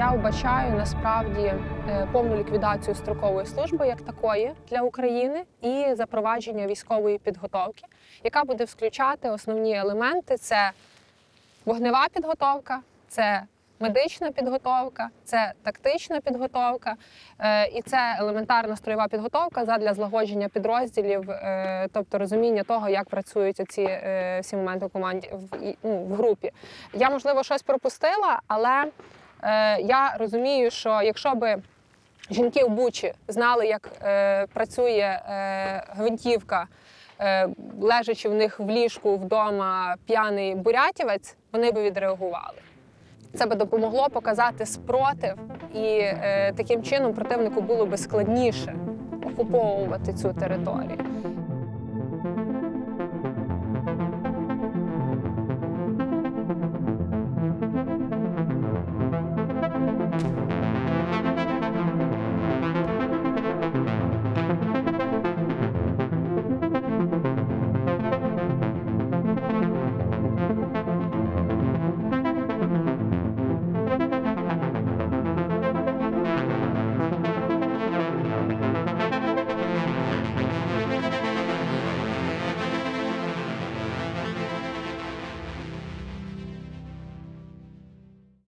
я вбачаю насправді е, повну ліквідацію строкової служби як такої для України і запровадження військової підготовки, яка буде включати основні елементи: це вогнева підготовка, це медична підготовка, це тактична підготовка, е, і це елементарна строєва підготовка задля злагодження підрозділів, е, тобто розуміння того, як працюють ці всі моменти в команді в, ну, в групі. Я можливо щось пропустила, але я розумію, що якщо би жінки в Бучі знали, як е, працює е, гвинтівка, е, лежачи в них в ліжку вдома п'яний бурятівець, вони би відреагували. Це би допомогло показати спротив, і е, таким чином противнику було би складніше окуповувати цю територію.